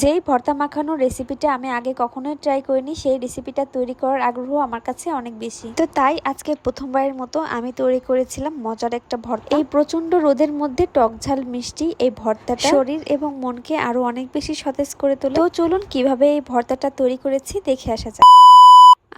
যেই ভর্তা মাখানোর রেসিপিটা আমি আগে কখনোই ট্রাই করিনি, সেই রেসিপিটা তৈরি করার আগ্রহ আমার কাছে অনেক বেশি। তো তাই আজকে প্রথমবারের মতো আমি তৈরি করেছিলাম মজার একটা ভর্তা। এই প্রচণ্ড রোদের মধ্যে টক ঝাল মিষ্টি এই ভর্তাটা শরীর এবং মনকে আরও অনেক বেশি সতেজ করে তোলে। তো চলুন কীভাবে এই ভর্তাটা তৈরি করেছি দেখে আসা যাক।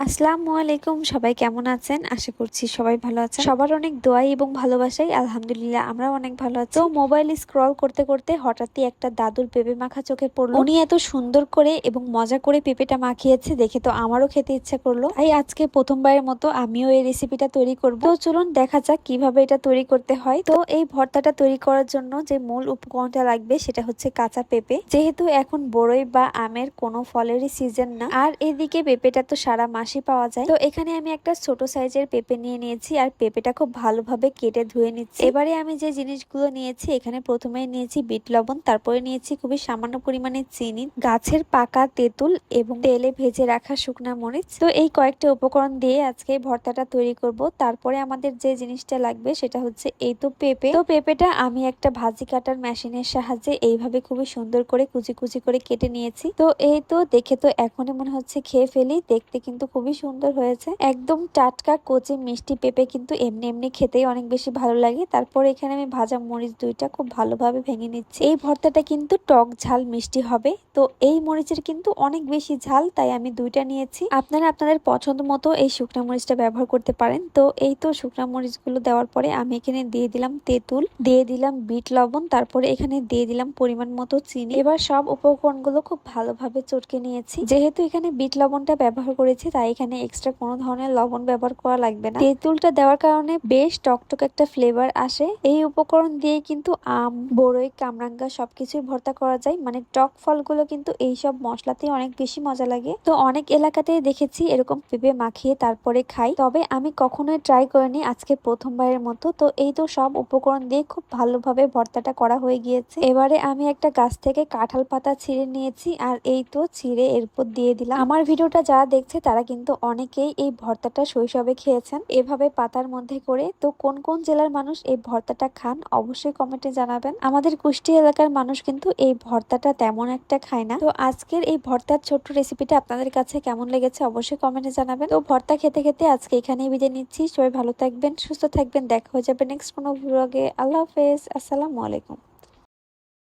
আসসালামু আলাইকুম, সবাই কেমন আছেন? আশা করছি সবাই ভালো আছেন। সবার অনেক দোয়াই এবং ভালোবাসাই, আলহামদুলিল্লাহ আমরাও অনেক ভালো আছি। তো মোবাইল স্ক্রল করতে করতে হঠাৎই একটা দাদুর পেঁপে মাখা চোখে পড়ল। উনি এত সুন্দর করে এবং মজা করে পেঁপেটা মাখিয়েছে, দেখে তো আমারও খেতে ইচ্ছা করল। তাই আজকে প্রথমবারের মতো আমিও এই রেসিপিটা তৈরি করব। তো চলুন দেখা যাক কীভাবে এটা তৈরি করতে হয়। তো এই ভর্তাটা তৈরি করার জন্য যে মূল উপকরণটা লাগবে সেটা হচ্ছে কাঁচা পেঁপে। যেহেতু এখন বড়ই বা আমের কোনো ফলেরই সিজন না, আর এদিকে পেঁপেটা তো সারা মাসই পাওয়া যায়। তো এখানে আমি একটা ছোট সাইজের পেঁপে নিয়ে নিয়েছি আর পেঁপেটা খুব ভালোভাবে কেটে ধুয়ে নিচ্ছি। এবারে আমি যে জিনিসগুলো নিয়েছি, এখানে প্রথমে নিয়েছি বিট লবণ, তারপরে নিয়েছি খুবই সামান্য পরিমাণে চিনি, গাছের পাকা তেঁতুল এবং তেলে ভেজে রাখা শুকনা মরিচ। তো এই কয়েকটা উপকরণ দিয়ে আজকে ভর্তাটা তৈরি করব। তারপরে আমাদের যে জিনিসটা লাগবে সেটা হচ্ছে এই তো পেঁপে। তো পেঁপেটা আমি একটা ভাজি কাটার মেশিনের সাহায্যে এইভাবে খুবই সুন্দর করে কুচি কুচি করে কেটে নিয়েছি। তো এই তো দেখে তো এখনই মনে হচ্ছে খেয়ে ফেলি, দেখতে কিন্তু খুবই সুন্দর হয়েছে। একদম টাটকা, কচি, মিষ্টি পেঁপে কিন্তু এমনি এমনি খেতেই অনেক বেশি ভালো লাগে। তারপর এখানে আমি ভাজা মরিচ দুইটা খুব ভালোভাবে ভেঙে নিচ্ছি। এই ভর্তাটা কিন্তু টক ঝাল মিষ্টি হবে। তো এই মরিচের কিন্তু অনেক বেশি ঝাল, তাই আমি দুইটা নিয়েছি। আপনারা আপনাদের পছন্দ মতো এই শুকনো মরিচটা ব্যবহার করতে পারেন। তো এই তো শুকনো মরিচগুলো দেওয়ার পরে আমি এখানে দিয়ে দিলাম তেঁতুল, দিয়ে দিলাম বিট লবণ, তারপরে এখানে দিয়ে দিলাম পরিমাণ মতো চিনি। এবার সব উপকরণগুলো খুব ভালোভাবে চটকে নিয়েছি। যেহেতু এখানে বিট লবণটা ব্যবহার করেছি, তাই এখানে এক্সট্রা কোনো ধরনের লবণ ব্যবহার করা লাগবে না। তেঁতুলটা দেওয়ার কারণে বেশ টকটক একটা ফ্লেভার আসে। এই উপকরণ দিয়ে কিন্তু আম বড়ই কামরাঙ্গা সবকিছুই ভর্তা করা যায়। মানে টক ফলগুলো কিন্তু এই সব মশলাতেই অনেক বেশি মজা লাগে। তো অনেক এলাকাতেই দেখেছি এরকম পেঁপে মাখিয়ে তারপরে খাই। তবে আমি কখনোই ট্রাই করিনি আজকে প্রথমবারের মতো। তো এই তো সব উপকরণ দিয়ে খুব ভালোভাবে ভর্তাটা করা হয়ে গিয়েছে। এবারে আমি একটা গাছ থেকে কাঁঠাল পাতা ছিঁড়ে নিয়েছি। আর এই তো ছিঁড়ে এরপর দিয়ে দিলাম। আমার ভিডিওটা যারা দেখছে তারা কিন্তু অনেকেই এই ভর্তাটা শৈশবে খেয়েছেন। এভাবে পাতার মধ্যে করে তো কোন কোন জেলার মানুষ এই ভর্তাটা খান অবশ্যই কমেন্টে জানাবেন। আমাদের কুষ্টিয়া এলাকার মানুষ কিন্তু এই ভর্তাটা তেমন একটা খায় না। তো আজকের এই ভর্তার ছোট্ট রেসিপিটা আপনাদের কাছে কেমন লেগেছে অবশ্যই কমেন্টে জানাবেন। তো ভর্তা খেতে খেতে আজকে এখানেই বিদায় নিচ্ছি। সবাই ভালো থাকবেন, সুস্থ থাকবেন। দেখা হয়ে যাবে নেক্সট কোনো ব্লগে আল্লাহ হাফেজ। আসসালামু আলাইকুম।